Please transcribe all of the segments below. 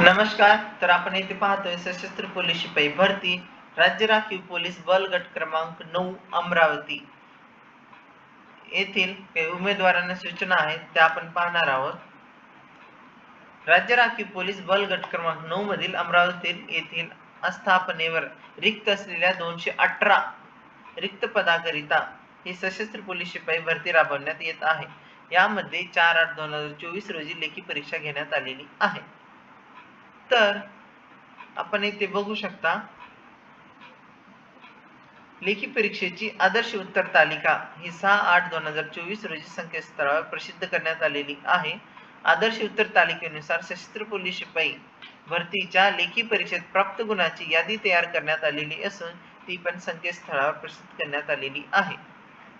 नमस्कार तर आपण येथे पाहतोय सशस्त्र पोलीस शिपाई भरती. राज्य राखीव पोलीस बल गट क्रमांक नऊ अमरावती. येथील काही उमेदवारांना सूचना आहेत त्या आपण पाहणार आहोत. राज्य राखीव पोलीस बल गट क्रमांक नऊ मधील अमरावती येथील आस्थापनेवर रिक्त असलेल्या दोनशे अठरा रिक्त पदाकरिता ही सशस्त्र पोलीस शिपाई भरती राबवण्यात येत आहे. यामध्ये चार आठ दोन हजार चोवीस रोजी लेखी परीक्षा घेण्यात आलेली आहे. तर आपण इथे बघू शकता लेखी परीक्षेची आदर्श उत्तर तालिका ही सहा आठ दोन हजार चोवीस रोजी संकेतस्थळावर प्रसिद्ध करण्यात आलेली आहे. आदर्श उत्तर तालिकेनुसार सशस्त्र पोलीस शिपाई भरतीच्या लेखी परीक्षेत प्राप्त गुणाची यादी तयार करण्यात आलेली असून ती पण संकेतस्थळावर प्रसिद्ध करण्यात आलेली आहे.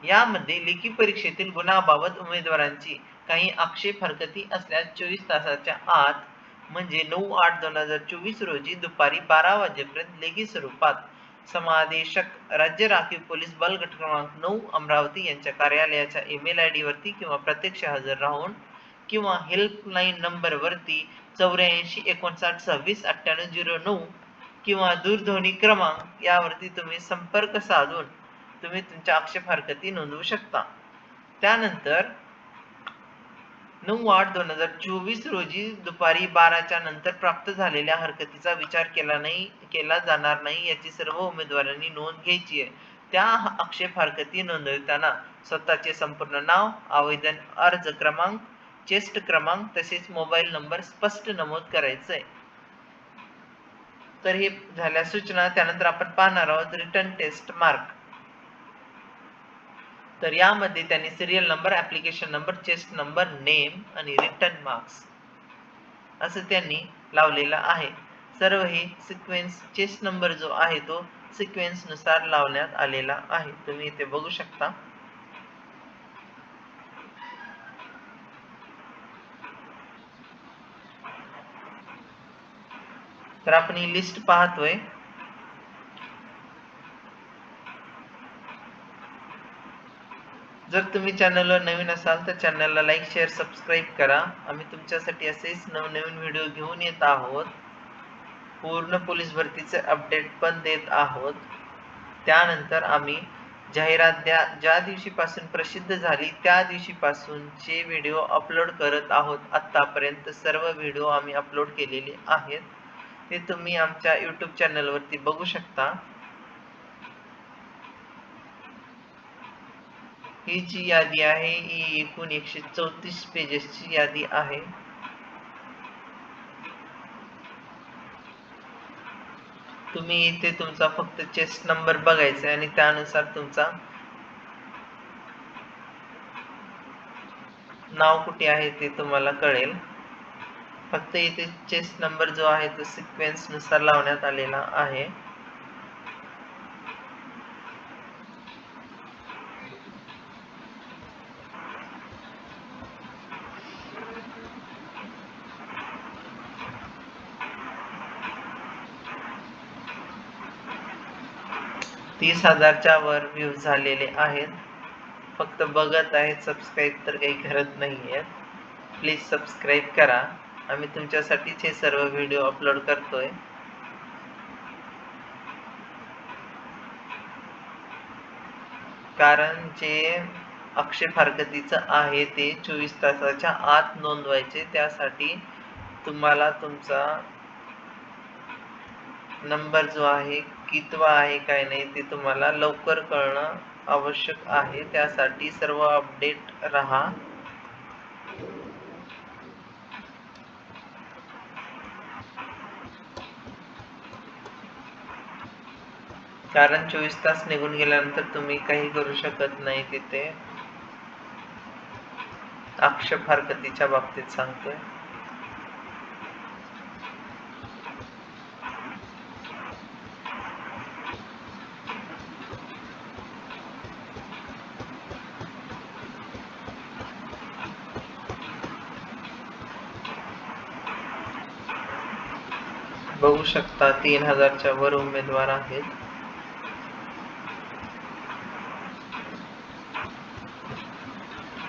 यामध्ये लेखी परीक्षेतील गुणाबाबत उमेदवारांची काही आक्षेप हरकती असल्यास चोवीस तासाच्या आत म्हणजे नऊ आठ दोन हजार चोवीस रोजी दुपारी बारा वाजेपर्यंत लेखी स्वरूपात समादेशक राज्य राखीव पोलीस बल गट क्रमांक नऊ अमरावती यांच्या कार्यालयाच्या ईमेल आय वरती किंवा प्रत्यक्ष हजर राहून किंवा हेल्पलाईन नंबर वरती चौऱ्याऐंशी एकोणसाठ सव्वीस अठ्ठ्याण्णव झिरो नऊ किंवा दूरध्वनी क्रमांक यावरती तुम्ही संपर्क साधून तुम्ही तुमच्या आक्षेप हरकती नोंदवू शकता. त्यानंतर नऊ आठ दोन हजार चोवीस रोजी दुपारी बाराच्या नंतर प्राप्त झालेल्या हरकतीचा विचार केला नाही केला जाणार नाही याची सर्व उमेदवारांनी नोंद घ्यायची आहे. त्या आक्षेप हरकती नोंदवताना स्वतःचे संपूर्ण नाव आवेदन अर्ज क्रमांक चेस्ट क्रमांक तसेच मोबाईल नंबर स्पष्ट नमूद करायचं आहे. तर हे झाल्या सूचना त्यानंतर आपण पाहणार आहोत रिटर्न टेस्ट मार्क. तर यामध्ये त्यांनी serial number application number chest number name आणि रिटर्न मार्क्स असं त्यांनी लावलेलं आहे. सर्व हे सिक्वेन्स चेस्ट नंबर जो आहे तो सिक्वेन्सनुसार लावण्यात आलेला आहे. तुम्ही इथे बघू शकता. तर आपण ही लिस्ट पाहतोय. जर तुम्ही चॅनलवर नवीन असाल तर चॅनलला लाईक शेअर सबस्क्राईब करा. आम्ही तुमच्यासाठी असेच नवनवीन व्हिडिओ घेऊन येत आहोत. पूर्ण पोलीस भरतीचे अपडेट पण देत आहोत. त्यानंतर आम्ही जाहिरात द्या ज्या दिवशीपासून प्रसिद्ध झाली त्या दिवशीपासूनचे व्हिडिओ अपलोड करत आहोत आत्तापर्यंत सर्व व्हिडिओ आम्ही अपलोड केलेले आहेत. ते तुम्ही आमच्या यूट्यूब चॅनलवरती बघू शकता. ही जी यादी आहे. ही एकूण एकशे चौतीस पेजेसची यादी आहे. तुम्ही इथे तुमचा फक्त चेस्ट नंबर बघायचा आणि त्यानुसार तुमचा नाव कुठे आहे ते तुम्हाला कळेल. फक्त इथे चेस्ट नंबर जो आहे तो सिक्वेन्सनुसार लावण्यात आलेला आहे. तीस हजारच्या वर व्ह्यूज झालेले आहेत. फक्त बघत आहेत सबस्क्राईब तर काही करत नाही आहेत प्लीज सबस्क्राईब करा. आम्ही तुमच्यासाठीच हे सर्व व्हिडिओ अपलोड करतोय. कारण जे आक्षेप हरकतीचं आहे ते चोवीस तासाच्या आत नोंदवायचे. त्यासाठी तुम्हाला तुमचा नंबर जो आहे कितवा आहे काय नाही ते तुम्हाला लवकर कळणं आवश्यक आहे. त्यासाठी सर्व अपडेट राहा. कारण चोवीस तास निघून गेल्यानंतर तुम्ही काही करू शकत नाही तिथे. आक्षेप हरकतीच्या बाबतीत सांगतोय. बघू शकता तीन हजारच्या वर उमेदवार आहेत.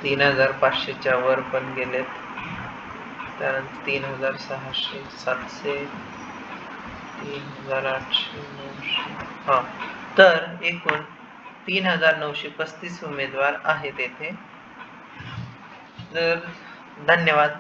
तीन हजार पाचशेच्या वर पण गेलेत. त्यानंतर तीन हजार सहाशे सातशे तीन हजार आठशे नऊशे. हा. तर एकूण तीन हजार नऊशे पस्तीस उमेदवार आहेत येथे. तर धन्यवाद.